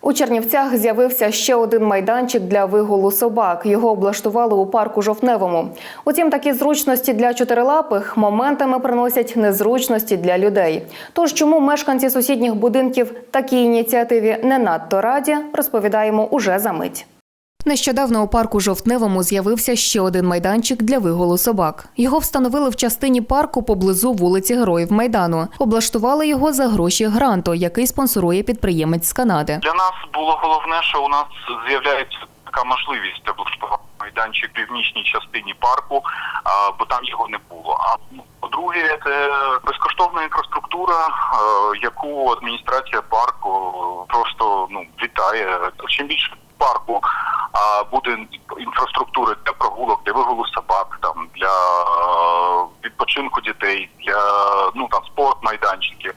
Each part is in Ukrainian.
У Чернівцях з'явився ще один майданчик для вигулу собак. Його облаштували у парку Жовтневому. Утім, такі зручності для чотирилапих моментами приносять незручності для людей. Тож, чому мешканці сусідніх будинків такій ініціативі не надто раді, розповідаємо уже за мить. Нещодавно у парку Жовтневому з'явився ще один майданчик для вигулу собак. Його встановили в частині парку поблизу вулиці Героїв Майдану. Облаштували його за гроші гранту, який спонсорує підприємець з Канади. Для нас було головне, що у нас з'являється така можливість облаштувати майданчик в північній частині парку, бо там його не було. А по-друге, це безкоштовна інфраструктура, яку адміністрація парку просто ну вітає. Чим більше парку буде інфраструктури для прогулок, для вигулу собак, там для е, відпочинку дітей, для ну там спорт майданчики,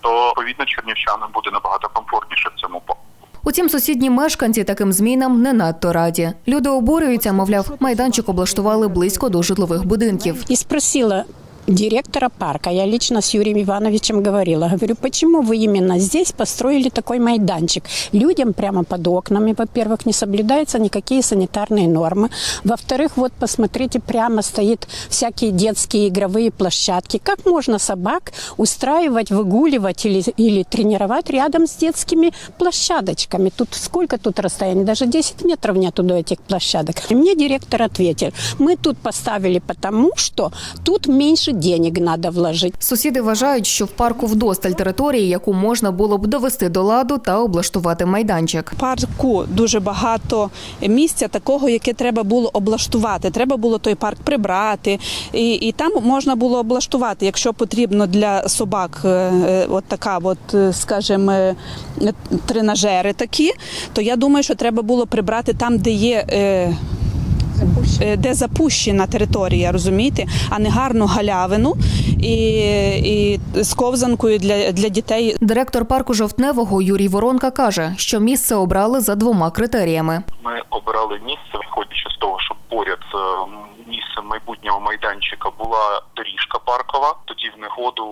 то відповідно чернівчанам буде набагато комфортніше в цьому парку. Утім, сусідні мешканці таким змінам не надто раді. Люди обурюються, мовляв, майданчик облаштували близько до житлових будинків. И спросила директора парка, я лично с Юрием Ивановичем говорила, говорю, почему вы именно здесь построили такой майданчик? Людям прямо под окнами, во-первых, не соблюдаются никакие санитарные нормы. Во-вторых, вот посмотрите, прямо стоит всякие детские игровые площадки. Как можно собак устраивать, выгуливать или, или тренировать рядом с детскими площадочками? Тут сколько тут расстояние? Даже 10 метров нету до этих площадок. И мне директор ответил, мы тут поставили потому, что тут меньше денег надо вложить. Сусіди вважають, що в парку вдосталь території, яку можна було б довести до ладу та облаштувати майданчик. парку дуже багато місця такого, яке треба було облаштувати. Треба було той парк прибрати, і, і там можна було облаштувати, якщо потрібно для собак, е, е, от така, от, е, скажімо, тренажери такі, то я думаю, що треба було прибрати там, де є. Е, е, Де запущена територія, розумієте, а не гарну галявину і, і з ковзанкою для, для дітей Директор парку Жовтневого Юрій Воронка каже, що місце обрали за двома критеріями. Ми обирали місце, виходячи з того, щоб поряд з місцем майбутнього майданчика була доріжка паркова. Тоді в негоду,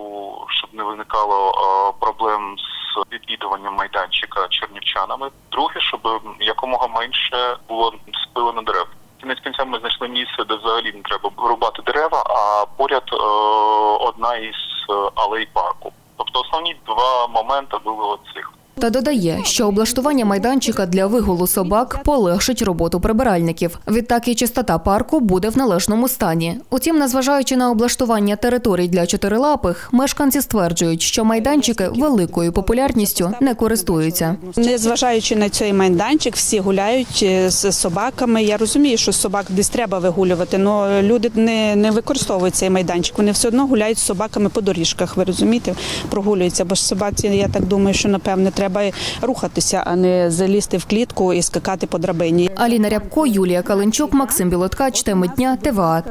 щоб не виникало е, проблем з відвідуванням майданчика чернівчанами. Друге, щоб якомога менше було спилено дерев. Кінець кінця ми знайшли місце, де взагалі не треба рубати дерева, а поряд е, одна із е, алей парку. Тобто основні два моменти були оцих. Та додає, що облаштування майданчика для вигулу собак полегшить роботу прибиральників. Відтак і чистота парку буде в належному стані. Утім, незважаючи на облаштування територій для чотирилапих, мешканці стверджують, що майданчики великою популярністю не користуються. Незважаючи на цей майданчик, всі гуляють е, з собаками. Я розумію, що собак десь треба вигулювати, але люди не, не використовують цей майданчик. Вони все одно гуляють з собаками по доріжках. Ви розумієте, прогулюються. Бо ж собаці, я так думаю, що напевне треба рухатися, а не залізти в клітку і скакати по драбині. Аліна Рябко, Юлія Каленчук, Максим Білоткач, теми дня, ТВА.